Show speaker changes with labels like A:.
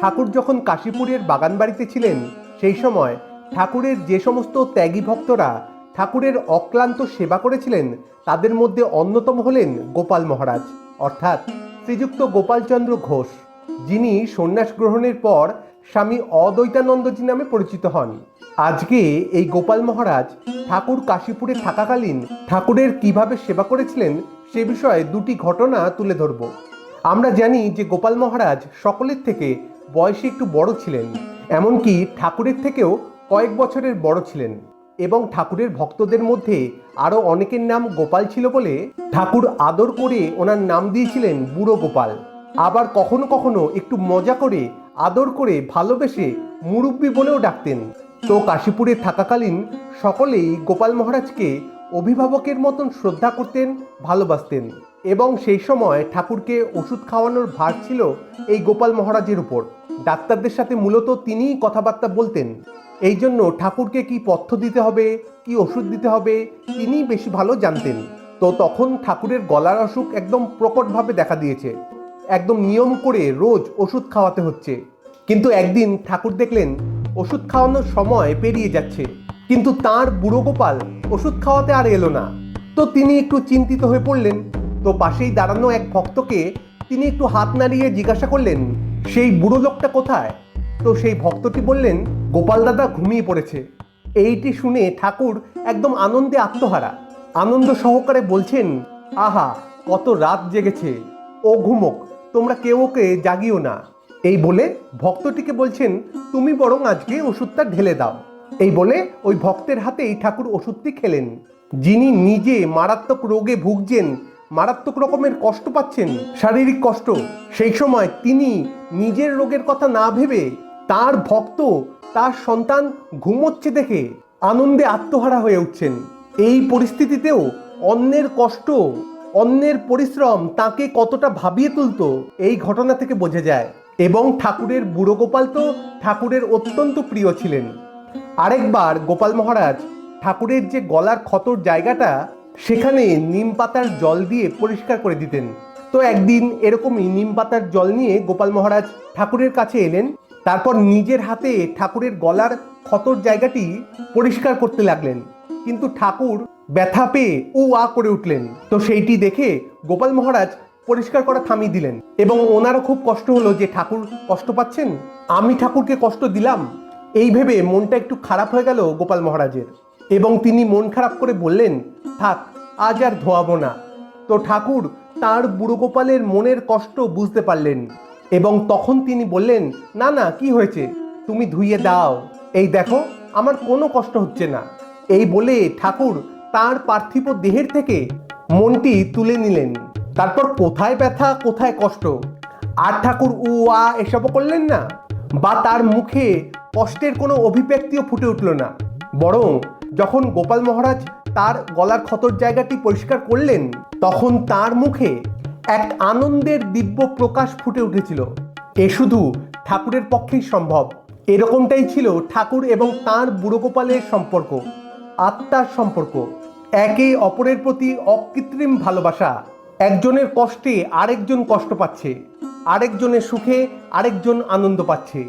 A: ঠাকুর যখন কাশীপুরের বাগানবাড়িতে ছিলেন, সেই সময় ঠাকুরের যে সমস্ত ত্যাগী ভক্তরা ঠাকুরের অক্লান্ত সেবা করেছিলেন, তাদের মধ্যে অন্যতম হলেন গোপাল মহারাজ, অর্থাৎ শ্রীযুক্ত গোপালচন্দ্র ঘোষ, যিনি সন্ন্যাস গ্রহণের পর স্বামী অদ্বৈতানন্দজি নামে পরিচিত হন। আজকে এই গোপাল মহারাজ ঠাকুর কাশীপুরে থাকাকালীন ঠাকুরের কীভাবে সেবা করেছিলেন, সে বিষয়ে দুটি ঘটনা তুলে ধরব। আমরা জানি যে গোপাল মহারাজ সকলের থেকে বয়সে একটু বড় ছিলেন, এমনকি ঠাকুরের থেকেও কয়েক বছরের বড় ছিলেন এবং ঠাকুরের ভক্তদের মধ্যে আরও অনেকের নাম গোপাল ছিল বলে ঠাকুর আদর করে ওনার নাম দিয়েছিলেন বুড়ো গোপাল। আবার কখনো কখনো একটু মজা করে, আদর করে ভালোবেসে মুরব্বী বলেও ডাকতেন। তো কাশীপুরে থাকাকালীন সকলেই গোপাল মহারাজকে অভিভাবকের মতন শ্রদ্ধা করতেন, ভালোবাসতেন। এবং সেই সময় ঠাকুরকে ওষুধ খাওয়ানোর ভার ছিল এই গোপাল মহারাজের উপর। ডাক্তারদের সাথে মূলত তিনিই কথাবার্তা বলতেন। এই জন্য ঠাকুরকে কি পথ্য দিতে হবে, কি ওষুধ দিতে হবে, তিনিই বেশি ভালো জানতেন। তো তখন ঠাকুরের গলার অসুখ একদম প্রকটভাবে দেখা দিয়েছে। একদম নিয়ম করে রোজ ওষুধ খাওয়াতে হচ্ছে। কিন্তু একদিন ঠাকুর দেখলেন, ওষুধ খাওয়ানোর সময় পেরিয়ে যাচ্ছে। কিন্তু তার বুড়ো গোপাল ওষুধ খাওয়াতে আর এলো না। তো তিনি একটু চিন্তিত হয়ে পড়লেন তো পাশেই দাঁড়ানো এক ভক্তকে তিনি একটু হাত নাড়িয়ে জিজ্ঞাসা করলেন, সেই বুড়ো লোকটা কোথায়? তো সেই ভক্তটি বললেন, গোপাল দাদা ঘুমিয়ে পড়েছে। এইটি শুনে ঠাকুর একদম আনন্দে আত্মহারা। আনন্দ সহকারে বলছেন, আহা, কত রাত জেগেছে। ও ঘুমোক, তোমরা কেউ ওকে জাগিও না। এই বলে ভক্তটিকে বলছেন, তুমি বরং আজকে ওষুধটা ঢেলে দাও। এই বলে ওই ভক্তের হাতেই ঠাকুর ওষুধটি খেলেন। যিনি নিজে মারাত্মক রোগে ভুগছেন মারাত্মক রকমের কষ্ট পাচ্ছেন, শারীরিক কষ্ট। সেই সময় তিনি নিজের রোগের কথা না ভেবে তার ভক্ত, তার সন্তান ঘুমোচ্ছে দেখে আনন্দে আত্মহারা হয়ে উঠছেন। এই পরিস্থিতিতেও অন্যের কষ্ট, অন্যের পরিশ্রম তাকে কতটা ভাবিয়ে তুলতো, এই ঘটনা থেকে বোঝা যায়। এবং ঠাকুরের বুড়ো গোপাল তো ঠাকুরের অত্যন্ত প্রিয় ছিলেন। আরেকবার গোপাল মহারাজ ঠাকুরের যে গলার ক্ষতর জায়গাটা সেখানে নিম পাতার জল দিয়ে পরিষ্কার করে দিতেন। তো একদিন এরকমই নিম পাতার জল নিয়ে গোপাল মহারাজ ঠাকুরের কাছে এলেন, তারপর নিজের হাতে ঠাকুরের গলার ক্ষতর জায়গাটি পরিষ্কার করতে লাগলেন। কিন্তু ঠাকুর ব্যথা পেয়ে উ আ করে উঠলেন। তো সেইটি দেখে গোপাল মহারাজ পরিষ্কার করা থামিয়ে দিলেন এবং ওনারও খুব কষ্ট হলো যে ঠাকুর কষ্ট পাচ্ছেন। আমি ঠাকুরকে কষ্ট দিলাম, এই ভেবে মনটা একটু খারাপ হয়ে গেল গোপাল মহারাজের। এবং তিনি মন খারাপ করে বললেন, থাক, আজ আর ধোয়াবো না। তো ঠাকুর তার বুড়ো গোপালের মনের কষ্ট বুঝতে পারলেন এবং তখন তিনি বললেন, না না, কি হয়েছে? তুমি ধুইয়ে দাও। এই দেখো, আমার কোনো কষ্ট হচ্ছে না। এই বলে ঠাকুর তার পার্থিব দেহের থেকে মনটি তুলে নিলেন। তারপর কোথায় ব্যথা, কোথায় কষ্ট? আর ঠাকুর উ, আ, এসবও করলেন না? বা তার মুখে কষ্টের কোনো অভিব্যক্তিও ফুটে উঠল না। বরং যখন গোপাল মহারাজ তার গলার ক্ষতর জায়গাটি পরিষ্কার করলেন, তখন তার মুখে এক আনন্দের দিব্য প্রকাশ ফুটে উঠেছিল। এ শুধু ঠাকুরের পক্ষেই সম্ভব। এরকমটাই ছিল ঠাকুর এবং তার বুড়ো গোপালের সম্পর্ক, আত্মার সম্পর্ক। একে অপরের প্রতি অকৃত্রিম ভালোবাসা। একজনের কষ্টে আরেকজন কষ্ট পাচ্ছে, আরেকজনের সুখে আরেকজন আনন্দ পাচ্ছে।